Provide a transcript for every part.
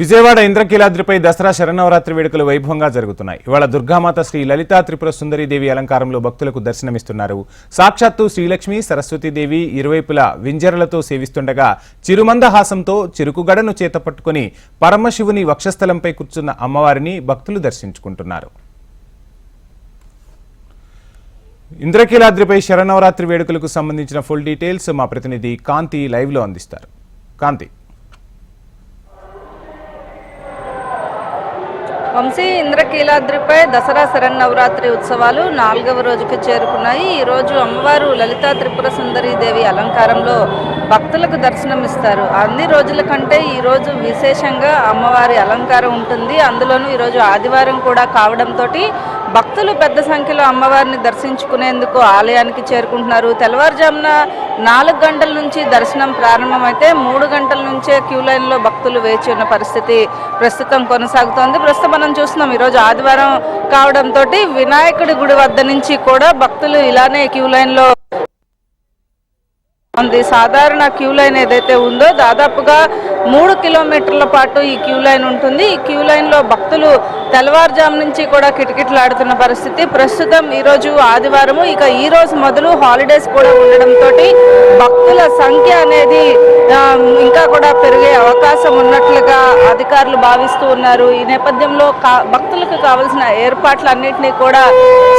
విజయవాడ ఇంద్రకీలాద్రిపై దసరా శరణవరాత్రి వేడుకలు వైభవంగా జరుగుతున్నాయి. ఇవాళ దుర్గామాత శ్రీ లలితా త్రిపుర సుందరీదేవి అలంకారంలో భక్తులకు దర్శనమిస్తున్నారు. సాక్షాత్తు శ్రీలక్ష్మి సరస్వతీదేవి ఇరువైపులా వింజరలతో సేవిస్తుండగా చిరుమందహాసంతో చిరుకుగడను చేతపట్టుకుని పరమశివుని వక్షస్థలంపై కూర్చున్న అమ్మవారిని భక్తులు దర్శించుకుంటున్నారు. ఇంద్రకీలాద్రిపై శరణవరాత్రి వేడుకలకు సంబంధించిన ఫుల్ డీటెయిల్స్ మా ప్రతినిధి కాంతి లైవ్లో అందిస్తారు. కాంతి. వంశీ ఇంద్రకీలాద్రిపై దసరా శరన్నవరాత్రి ఉత్సవాలు నాలుగవ రోజుకి చేరుకున్నాయి. ఈ రోజు అమ్మవారు లలితా త్రిపుర సుందరి దేవి అలంకారంలో భక్తులకు దర్శనమిస్తారు. అన్ని రోజుల కంటే ఈరోజు విశేషంగా అమ్మవారి అలంకారం ఉంటుంది. అందులోనూ ఈరోజు ఆదివారం కూడా కావడంతో భక్తులు పెద్ద సంఖ్యలో అమ్మవారిని దర్శించుకునేందుకు ఆలయానికి చేరుకుంటున్నారు. తెల్లవారుజామున నాలుగు గంటల నుంచి దర్శనం ప్రారంభమైతే మూడు గంటల నుంచే క్యూ లైన్లో భక్తులు వేచి ఉన్న పరిస్థితి ప్రస్తుతం కొనసాగుతోంది. ప్రస్తుతం మనం చూస్తున్నాం ఈరోజు ఆదివారం కావడంతో వినాయకుడి గుడి వద్ద నుంచి కూడా భక్తులు ఇలానే క్యూ లైన్లో ఉంది. సాధారణ క్యూ లైన్ ఏదైతే ఉందో దాదాపుగా మూడు కిలోమీటర్ల పాటు ఈ క్యూ లైన్ ఉంటుంది. ఈ క్యూ లైన్లో భక్తులు తెల్లవారుజాము నుంచి కూడా కిటకిటలాడుతున్న పరిస్థితి. ప్రస్తుతం ఈరోజు ఆదివారము. ఇక ఈ రోజు మొదలు హాలిడేస్ కూడా ఉండడంతో భక్తుల సంఖ్య అనేది ఇంకా కూడా పెరిగే అవకాశం ఉన్నట్లుగా అధికారులు భావిస్తూ ఉన్నారు. ఈ నేపథ్యంలో కా- భక్తులకు కావలసిన ఏర్పాట్లన్నింటినీ కూడా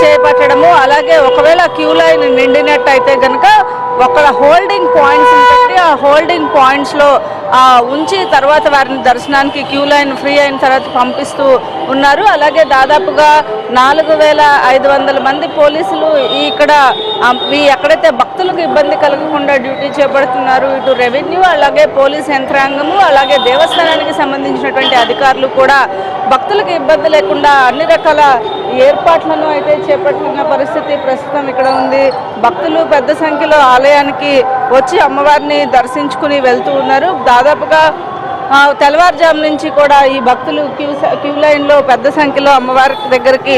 చేపట్టడము. అలాగే ఒకవేళ క్యూ లైన్ నిండినట్టయితే కనుక ఒక హోల్డింగ్ పాయింట్స్ ఉంటుంది. ఆ హోల్డింగ్ పాయింట్స్లో ఉంచి తర్వాత వారిని దర్శనానికి క్యూ లైన్ ఫ్రీ అయిన తర్వాత పంపిస్తూ ఉన్నారు. అలాగే దాదాపుగా నాలుగు వేల ఐదు వందల మంది పోలీసులు ఇక్కడ ఈ ఎక్కడైతే భక్తులకు ఇబ్బంది కలగకుండా డ్యూటీ చేపడుతున్నారు ఇటు రెవెన్యూ అలాగే పోలీస్ యంత్రాంగము అలాగే దేవస్థానానికి సంబంధించినటువంటి అధికారులు కూడా భక్తులకు ఇబ్బంది లేకుండా అన్ని రకాల ఏర్పాట్లను అయితే చేపట్టిన పరిస్థితి ప్రస్తుతం ఇక్కడ ఉంది. భక్తులు పెద్ద సంఖ్యలో ఆలయానికి వచ్చి అమ్మవారిని దర్శించుకుని వెళ్తూ ఉన్నారు. దాదాపుగా తెల్లవారుజాము నుంచి కూడా ఈ భక్తులు క్యూ క్యూ లైన్లో పెద్ద సంఖ్యలో అమ్మవారి దగ్గరికి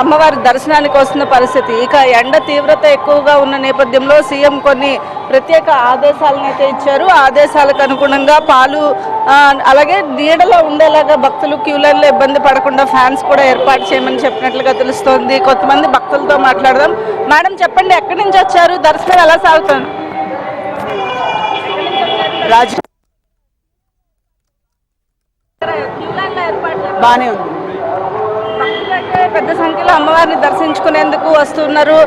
అమ్మవారి దర్శనానికి వస్తున్న పరిస్థితి. ఇక ఎండ తీవ్రత ఎక్కువగా ఉన్న నేపథ్యంలో సీఎం కొన్ని ప్రత్యేక ఆదేశాలను అయితే ఇచ్చారు. ఆదేశాలకు అనుగుణంగా పాలు అలాగే నీడలో ఉండేలాగా భక్తులు క్యూ లైన్లో ఇబ్బంది పడకుండా ఫ్యాన్స్ కూడా ఏర్పాటు చేయమని చెప్పినట్లుగా తెలుస్తోంది. కొంతమంది భక్తులతో మాట్లాడదాం. మేడం చెప్పండి ఎక్కడి నుంచి వచ్చారు? దర్శనం ఎలా సాగుతుంది రాజు బాగానే ఉంది. అమ్మవారిని దర్శించుకునేందుకు వస్తున్నారు.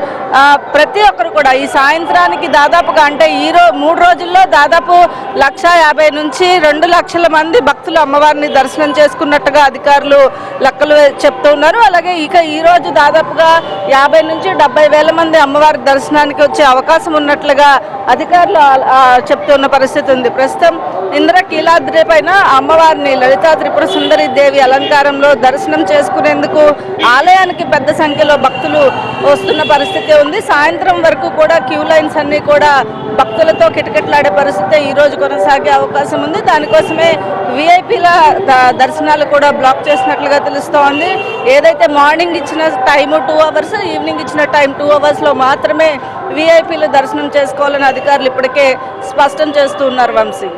ప్రతి ఒక్కరు కూడా ఈ సాయంత్రానికి దాదాపుగా అంటే ఈ రో మూడు రోజుల్లో దాదాపు లక్ష యాభై నుంచి రెండు లక్షల మంది భక్తులు అమ్మవారిని దర్శనం చేసుకున్నట్టుగా అధికారులు లెక్కలు చెప్తూ ఉన్నారు. అలాగే ఇక ఈ రోజు దాదాపుగా యాభై నుంచి డెబ్బై వేల మంది అమ్మవారి దర్శనానికి వచ్చే అవకాశం ఉన్నట్లుగా అధికారులు చెప్తున్న పరిస్థితి ఉంది. ప్రస్తుతం ఇంద్ర కీలాద్రి పైన అమ్మవారిని లలితా త్రిపుర సుందరి దేవి అలంకారంలో దర్శనం చేసుకునేందుకు ఆలయానికి పెద్ద సంఖ్యలో భక్తులు వస్తున్న పరిస్థితి ఉంది. సాయంత్రం వరకు కూడా క్యూ లైన్స్ అన్ని కూడా భక్తులతో కిటకిటలాడే పరిస్థితి ఈ రోజు కొనసాగే అవకాశం ఉంది. దానికోసమే విఐపీల దర్శనాలు కూడా బ్లాక్ చేసినట్లుగా తెలుస్తోంది. ఏదైతే మార్నింగ్ ఇచ్చిన టైం టూ అవర్స్ ఈవినింగ్ ఇచ్చిన టైం టూ అవర్స్లో మాత్రమే విఐపీలు దర్శనం చేసుకోవాలని అధికారులు ఇప్పటికే స్పష్టం చేస్తూ ఉన్నారు వంశీ.